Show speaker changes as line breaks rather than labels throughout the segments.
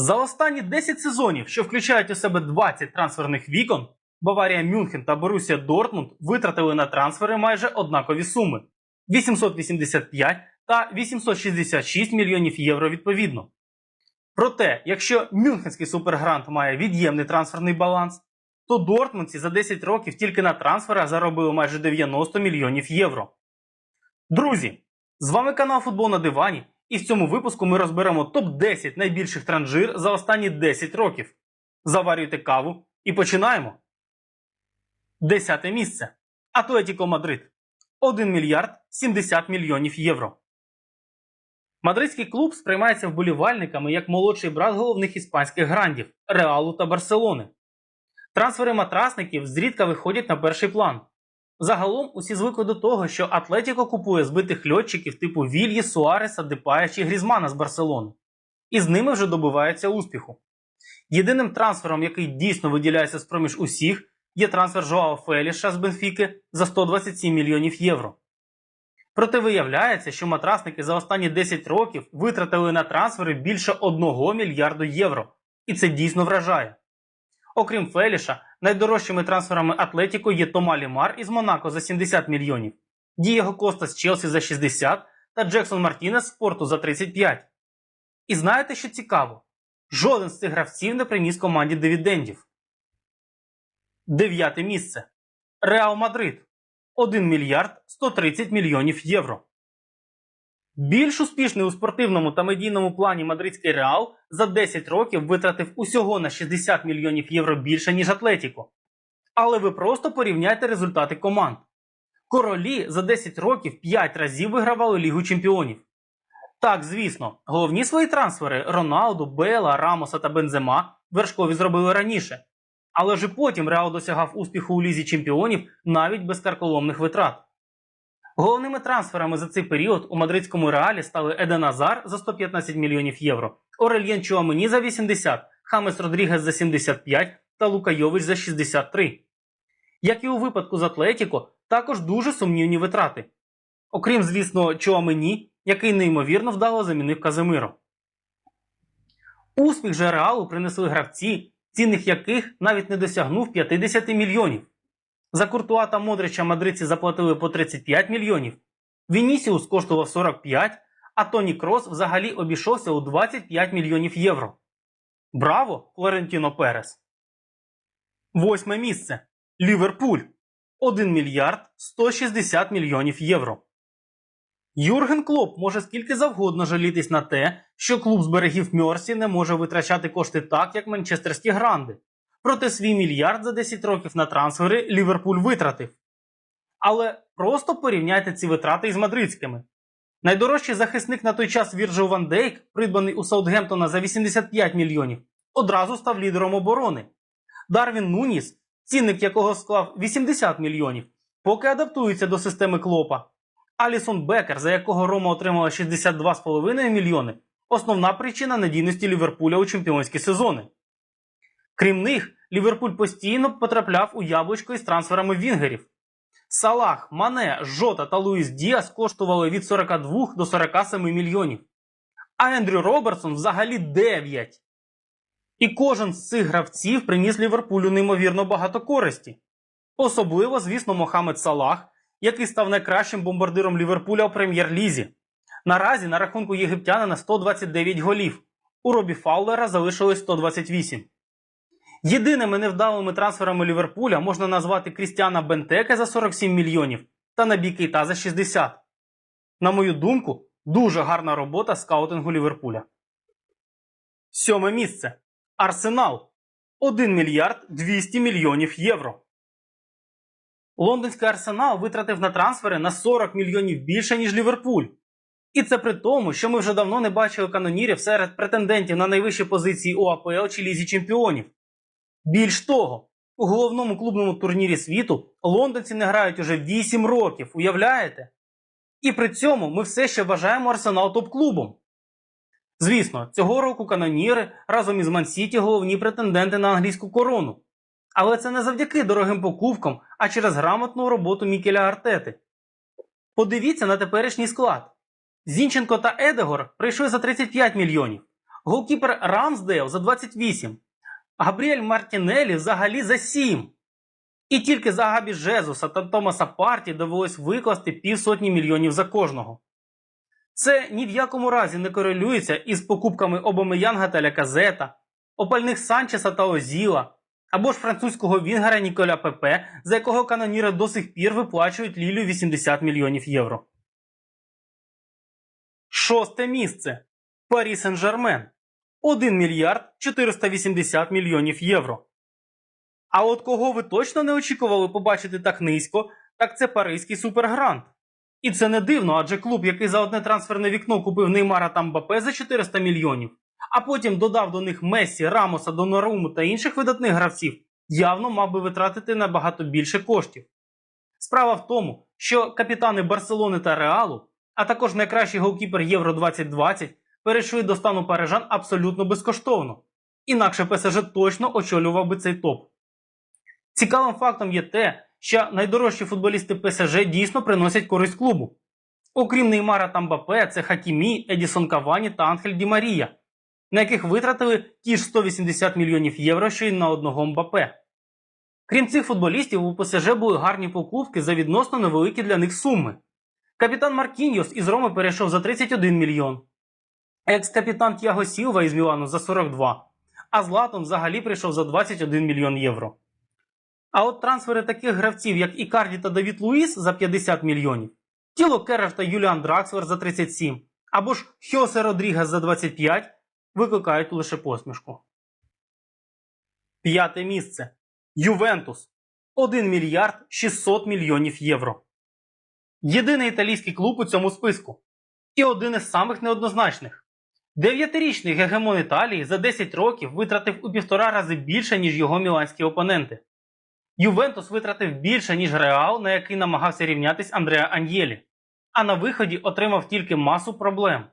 За останні 10 сезонів, що включають у себе 20 трансферних вікон, Баварія Мюнхен та Борусія Дортмунд витратили на трансфери майже однакові суми 885 та 866 мільйонів євро відповідно. Проте, якщо Мюнхенський супергрант має від'ємний трансферний баланс, то Дортмундці за 10 років тільки на трансферах заробили майже 90 мільйонів євро. Друзі, з вами канал Футбол на дивані, і в цьому випуску ми розберемо топ-10 найбільших транжир за останні 10 років. Заварюйте каву і починаємо. Десяте місце. Атлетіко Мадрид. 1 мільярд 70 мільйонів євро. Мадридський клуб сприймається вболівальниками як молодший брат головних іспанських грандів Реалу та Барселони. Трансфери матрасників зрідка виходять на перший план. Загалом усі звикли до того, що Атлетіко купує збитих льотчиків типу Вільї, Суареса, Депая чи Грізмана з Барселони. І з ними вже добивається успіху. Єдиним трансфером, який дійсно виділяється з проміж усіх, є трансфер Жоао Феліша з Бенфіки за 127 мільйонів євро. Проте виявляється, що матрасники за останні 10 років витратили на трансфери більше 1 мільярду євро. І це дійсно вражає. Окрім Феліша, найдорожчими трансферами Атлетіко є Тома Лімар із Монако за 70 мільйонів, Дієго Коста з Челсі за 60 та Джексон Мартінес з Порту за 35. І знаєте, що цікаво? Жоден з цих гравців не приніс команді дивідендів. Дев'яте місце. Реал Мадрид 1 мільярд 130 мільйонів євро. Більш успішний у спортивному та медійному плані мадридський Реал за 10 років витратив усього на 60 мільйонів євро більше, ніж Атлетіко. Але ви просто порівняйте результати команд. Королі за 10 років 5 разів вигравали Лігу Чемпіонів. Так, звісно, головні свої трансфери Роналду, Бела, Рамоса та Бензема вершкові зробили раніше. Але ж потім Реал досягав успіху у Лізі Чемпіонів навіть без карколомних витрат. Головними трансферами за цей період у мадридському реалі стали Еден Азар за 115 мільйонів євро, Орельєн Чуамені за 80, Хамес Родрігес за 75 та Лука Йович за 63. Як і у випадку з Атлетіко, також дуже сумнівні витрати. Окрім, звісно, Чуамені, який неймовірно вдало замінив Казимиро. Успіх же реалу принесли гравці, цінних яких навіть не досягнув 50 мільйонів. За Куртуа та Модрича мадридці заплатили по 35 мільйонів. Вінісіус коштував 45, а Тоні Крос взагалі обійшовся у 25 мільйонів євро. Браво, Флорентіно Перес! Восьме місце. Ліверпуль 1 мільярд 160 мільйонів євро. Юрген Клоп може скільки завгодно жалітись на те, що клуб з берегів Мьорсі не може витрачати кошти так, як манчестерські гранди. Проте свій мільярд за 10 років на трансфери Ліверпуль витратив. Але просто порівняйте ці витрати із мадридськими. Найдорожчий захисник на той час Вірджил Ван Дейк, придбаний у Саутгемптона за 85 мільйонів, одразу став лідером оборони. Дарвін Нуніс, цінник якого склав 80 мільйонів, поки адаптується до системи клопа. Алісон Бекер, за якого Рома отримала 62,5 мільйони, основна причина надійності Ліверпуля у чемпіонські сезони. Крім них, Ліверпуль постійно потрапляв у яблучко із трансферами вінгерів. Салах, Мане, Жота та Луїс Діас коштували від 42 до 47 мільйонів. А Ендрю Робертсон взагалі 9. І кожен з цих гравців приніс Ліверпулю неймовірно багато користі. Особливо, звісно, Мохамед Салах, який став найкращим бомбардиром Ліверпуля у прем'єр-лізі. Наразі на рахунку єгиптянина 129 голів. У Робі Фаулера залишилось 128. Єдиними невдалими трансферами Ліверпуля можна назвати Крістіана Бентеке за 47 мільйонів та Набі Кейта за 60. На мою думку, дуже гарна робота скаутингу Ліверпуля. Сьоме місце. Арсенал 1 мільярд 200 мільйонів євро. Лондонський арсенал витратив на трансфери на 40 мільйонів більше, ніж Ліверпуль. І це при тому, що ми вже давно не бачили канонірів серед претендентів на найвищі позиції у АПЛ чи Лізі Чемпіонів. Більш того, у головному клубному турнірі світу лондонці не грають уже 8 років, уявляєте? І при цьому ми все ще вважаємо Арсенал топ-клубом. Звісно, цього року каноніри разом із Мансіті головні претенденти на англійську корону. Але це не завдяки дорогим покупкам, а через грамотну роботу Мікеля Артети. Подивіться на теперішній склад. Зінченко та Едегор прийшли за 35 мільйонів. голкіпер Рамсдейл за 28, Габріель Мартінелі взагалі за 7. І тільки за Габі Жезуса та Томаса Парті довелось викласти півсотні мільйонів за кожного. Це ні в якому разі не корелюється із покупками Обомеянга та Ляказета, опальних Санчеса та Озіла, або ж французького вінгера Ніколя Пепе, за якого каноніри до сих пір виплачують Лілю 80 мільйонів євро. Шосте місце. Парі Сен-Жермен. 1 мільярд 480 мільйонів євро. А от кого ви точно не очікували побачити так низько, так це паризький супергрант. І це не дивно, адже клуб, який за одне трансферне вікно купив Неймара та Мбапе за 400 мільйонів, а потім додав до них Мессі, Рамоса, Доноруму та інших видатних гравців, явно мав би витратити набагато більше коштів. Справа в тому, що капітани Барселони та Реалу, а також найкращий голкіпер Євро 2020 перейшли до стану парижан абсолютно безкоштовно. Інакше ПСЖ точно очолював би цей топ. Цікавим фактом є те, що найдорожчі футболісти ПСЖ дійсно приносять користь клубу. Окрім Неймара та Мбапе, це Хакімі, Едісон Кавані та Анхель Ді Марія, на яких витратили ті ж 180 мільйонів євро, що й на одного Мбапе. Крім цих футболістів, у ПСЖ були гарні покупки за відносно невеликі для них суми. Капітан Маркіньос із Роми перейшов за 31 мільйон, екс-капітан Тяго Сілва із Мілану за 42, а Златон взагалі прийшов за 21 мільйон євро. А от трансфери таких гравців, як Ікарді та Давід Луїс за 50 мільйонів, Тіло Керер та Юліан Дракслер за 37, або ж Хьосе Родрігес за 25, викликають лише посмішку. П'яте місце. Ювентус 1 мільярд 600 мільйонів євро. Єдиний італійський клуб у цьому списку. І один із самих неоднозначних. Дев'ятирічний гегемон Італії за 10 років витратив у півтора рази більше, ніж його міланські опоненти. Ювентус витратив більше, ніж Реал, на який намагався рівнятись Андреа Аньєлі, а на виході отримав тільки масу проблем.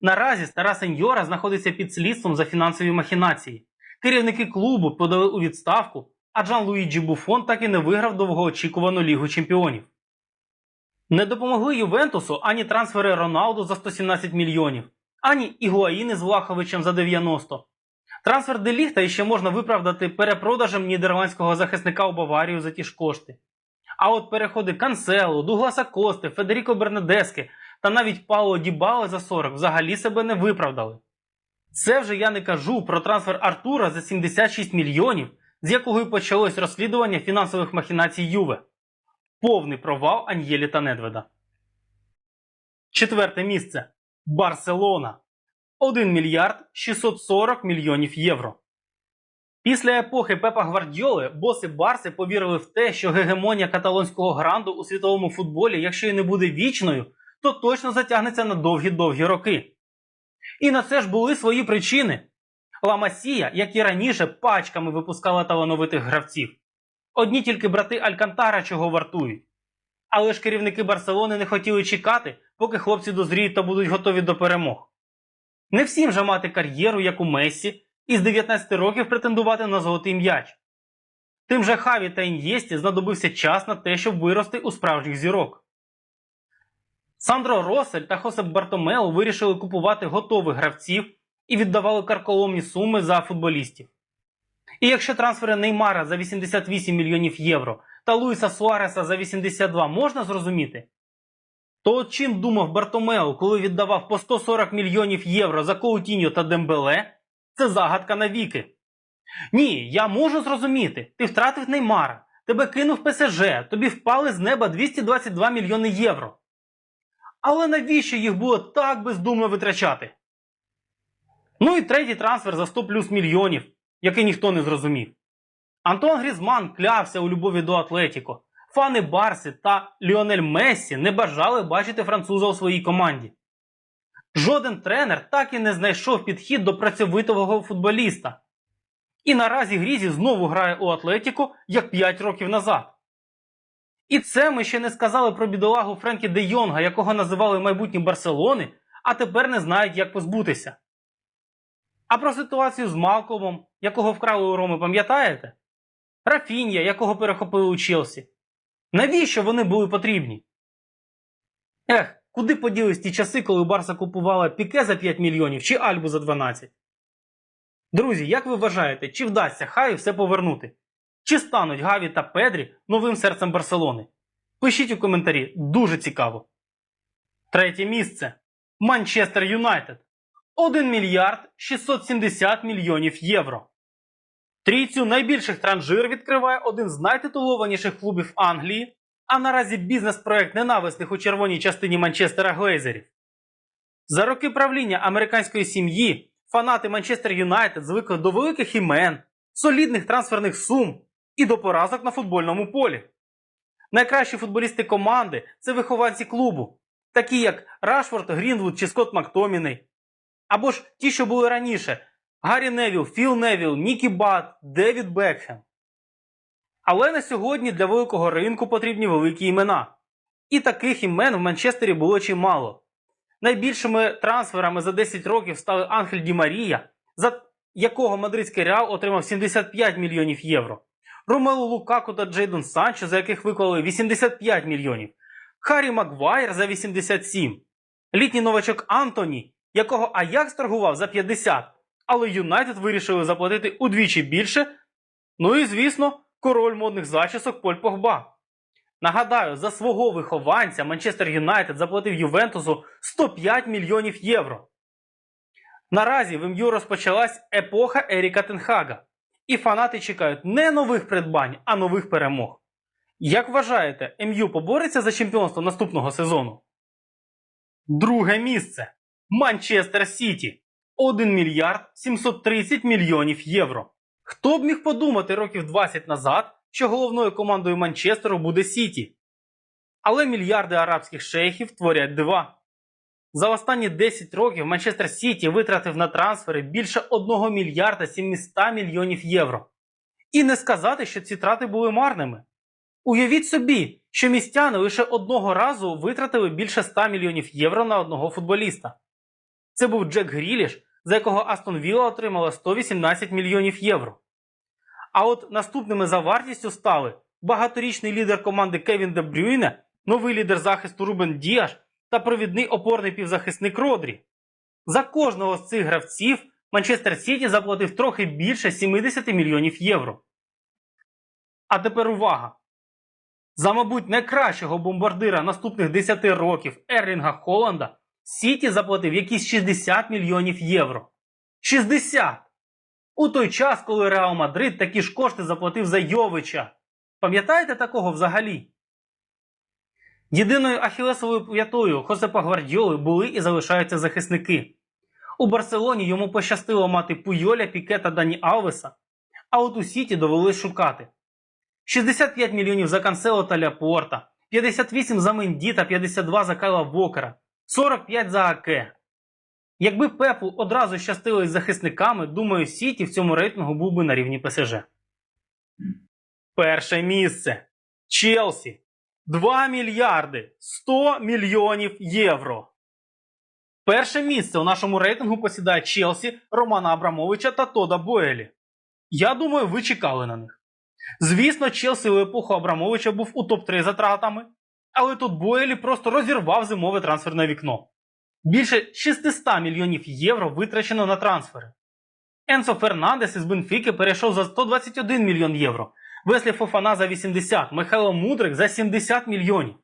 Наразі стара сеньора знаходиться під слідством за фінансові махінації. Керівники клубу подали у відставку, а Джан Луїджі Буфон так і не виграв довгоочікувану Лігу чемпіонів. Не допомогли Ювентусу ані трансфери Роналду за 117 мільйонів, ані Ігуаїни з Влаховичем за 90. Трансфер Деліхта ще можна виправдати перепродажем нідерландського захисника у Баварію за ті ж кошти. А от переходи Канцело, Дугласа Кости, Федеріко Бернедески та навіть Пауло Дібало за 40 взагалі себе не виправдали. Це вже я не кажу про трансфер Артура за 76 мільйонів, з якого й почалось розслідування фінансових махінацій Юве. Повний провал Аньєлі та Недведа. Четверте місце. Барселона. 1 мільярд 640 мільйонів євро. Після епохи Пепа Гвардіоли боси Барси повірили в те, що гегемонія каталонського гранду у світовому футболі, якщо й не буде вічною, то точно затягнеться на довгі-довгі роки. І на це ж були свої причини. Ла Масія, як і раніше, пачками випускала талановитих гравців. Одні тільки брати Алькантара чого вартують. Але ж керівники Барселони не хотіли чекати, поки хлопці дозріють та будуть готові до перемог. Не всім же мати кар'єру, як у Мессі, і з 19 років претендувати на золотий м'яч. Тим же Хаві та Ін'єсті знадобився час на те, щоб вирости у справжніх зірок. Сандро Росель та Хосеп Бартомео вирішили купувати готових гравців і віддавали карколомні суми за футболістів. І якщо трансфери Неймара за 88 мільйонів євро та Луїса Суареса за 82 можна зрозуміти, то чим думав Бартомео, коли віддавав по 140 мільйонів євро за Коутіньо та Дембеле, це загадка навіки. Ні, я можу зрозуміти, ти втратив Неймара, тебе кинув ПСЖ, тобі впали з неба 222 мільйони євро. Але навіщо їх було так бездумно витрачати? Ну і третій трансфер за 100 плюс мільйонів, який ніхто не зрозумів. Антон Грізман клявся у любові до Атлетіко. Фани Барси та Ліонель Мессі не бажали бачити француза у своїй команді. Жоден тренер так і не знайшов підхід до працьовитого футболіста. І наразі Грізі знову грає у Атлетіко як 5 років назад. І це ми ще не сказали про бідолагу Френкі Де Йонга, якого називали майбутні Барселони, а тепер не знають, як позбутися. А про ситуацію з Малкомом, якого вкрали у Роми, пам'ятаєте? Рафінія, якого перехопили у Челсі. Навіщо вони були потрібні? Ех, куди поділись ті часи, коли Барса купувала Піке за 5 мільйонів чи Альбу за 12? Друзі, як ви вважаєте, чи вдасться Хаві все повернути? Чи стануть Гаві та Педрі новим серцем Барселони? Пишіть у коментарі, дуже цікаво. Третє місце. Манчестер Юнайтед. 1 мільярд 670 мільйонів євро. Трійцю найбільших транжир відкриває один з найтитулованіших клубів Англії, а наразі бізнес-проект ненависних у червоній частині Манчестера Глейзерів. За роки правління американської сім'ї фанати Манчестер Юнайтед звикли до великих імен, солідних трансферних сум і до поразок на футбольному полі. Найкращі футболісти команди це вихованці клубу, такі як Рашфорд, Грінвуд чи Скотт Мактоміней. Або ж ті, що були раніше: Гаррі Невіл, Філ Невіл, Нікі Бат, Девід Бекхем. Але на сьогодні для великого ринку потрібні великі імена. І таких імен в Манчестері було чимало. Найбільшими трансферами за 10 років стали Анхель Ді Марія, за якого мадридський Реал отримав 75 мільйонів євро. Ромелу Лукаку та Джейдон Санчо, за яких виклали 85 мільйонів. Харрі Магуайр за 87. Літній новачок Антоні, якого Аякс торгував за 50, але Юнайтед вирішили заплатити удвічі більше. Ну і, звісно, король модних зачісок Поль Погба. Нагадаю, за свого вихованця Манчестер Юнайтед заплатив Ювентусу 105 мільйонів євро. Наразі в МЮ розпочалась епоха Еріка Тенхага, і фанати чекають не нових придбань, а нових перемог. Як вважаєте, МЮ побореться за чемпіонство наступного сезону? Друге місце. Манчестер Сіті 1 мільярд 730 мільйонів євро. Хто б міг подумати років 20 назад, що головною командою Манчестеру буде Сіті? Але мільярди арабських шейхів творять дива. За останні 10 років Манчестер Сіті витратив на трансфери більше 1 мільярда 700 мільйонів євро. І не сказати, що ці трати були марними. Уявіть собі, що містяни лише одного разу витратили більше 100 мільйонів євро на одного футболіста. Це був Джек Гріліш, за якого Астон Вілла отримала 118 мільйонів євро. А от наступними за вартістю стали багаторічний лідер команди Кевін Де Брюйне, новий лідер захисту Рубен Діаш та провідний опорний півзахисник Родрі. За кожного з цих гравців Манчестер Сіті заплатив трохи більше 70 мільйонів євро. А тепер увага! За, мабуть, найкращого бомбардира наступних 10 років Ерлінга Холланда Сіті заплатив якісь 60 мільйонів євро. 60! У той час, коли Реал Мадрид такі ж кошти заплатив за Йовича. Пам'ятаєте такого взагалі? Єдиною ахілесовою п'ятою Хосепа Гвардіоли були і залишаються захисники. У Барселоні йому пощастило мати Пуйоля, Піке та Дані Алвеса, а от у Сіті довелось шукати. 65 мільйонів за Кансело та Ляпорта, 58 за Менді та 52 за Кайла Вокера, 45 за Аке. Якби Пепу одразу щастило із захисниками, думаю, Сіті в цьому рейтингу був би на рівні ПСЖ. Перше місце. Челсі. 2 мільярди 100 мільйонів євро. Перше місце у нашому рейтингу посідає Челсі, Романа Абрамовича та Тода Боелі. Я думаю, ви чекали на них. Звісно, Челсі у епоху Абрамовича був у топ-3 затратами, але тут Боелі просто розірвав зимове трансферне вікно. Більше 600 мільйонів євро витрачено на трансфери. Енсо Фернандес із Бенфіки перейшов за 121 мільйон євро, Веслі Фофана за 80, Михайло Мудрик за 70 мільйонів.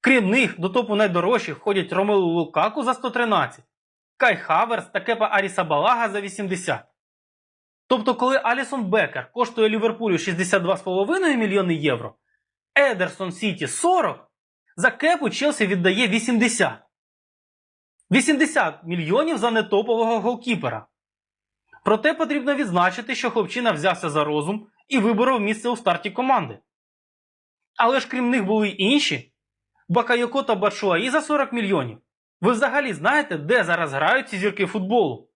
Крім них, до топу найдорожчих входять Ромелу Лукаку за 113, Кай Хаверс та Кепа Арісабалага за 80. Тобто, коли Алісон Бекер коштує Ліверпулю 62,5 мільйони євро, Едерсон Сіті 40, за Кепу Челсі віддає 80. 80 мільйонів за нетопового голкіпера. Проте потрібно відзначити, що хлопчина взявся за розум і виборов місце у старті команди. Але ж крім них були й інші Бакайоко та Бачуаї за 40 мільйонів. Ви взагалі знаєте, де зараз грають ці зірки футболу?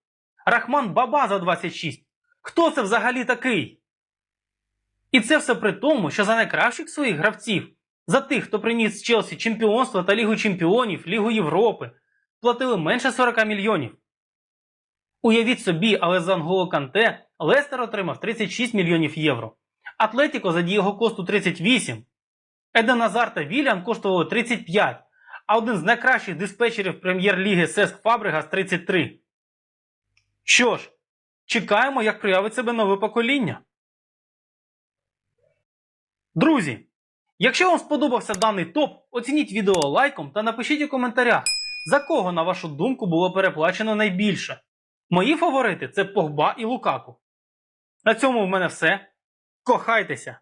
Рахман Баба за 26. Хто це взагалі такий? І це все при тому, що за найкращих своїх гравців, за тих, хто приніс Челсі чемпіонство та Лігу Чемпіонів, Лігу Європи, платили менше 40 мільйонів. Уявіть собі, але за Анголо Канте Лестер отримав 36 мільйонів євро. Атлетіко за Дієго Косту 38. Еден Назар та Вільям коштували 35, а один з найкращих диспетчерів прем'єр-ліги Сеск Фабригас 33. Що ж, чекаємо, як проявить себе нове покоління. Друзі, якщо вам сподобався даний топ, оцініть відео лайком та напишіть у коментарях, за кого, на вашу думку, було переплачено найбільше. Мої фаворити це Погба і Лукаку. На цьому в мене все. Кохайтеся!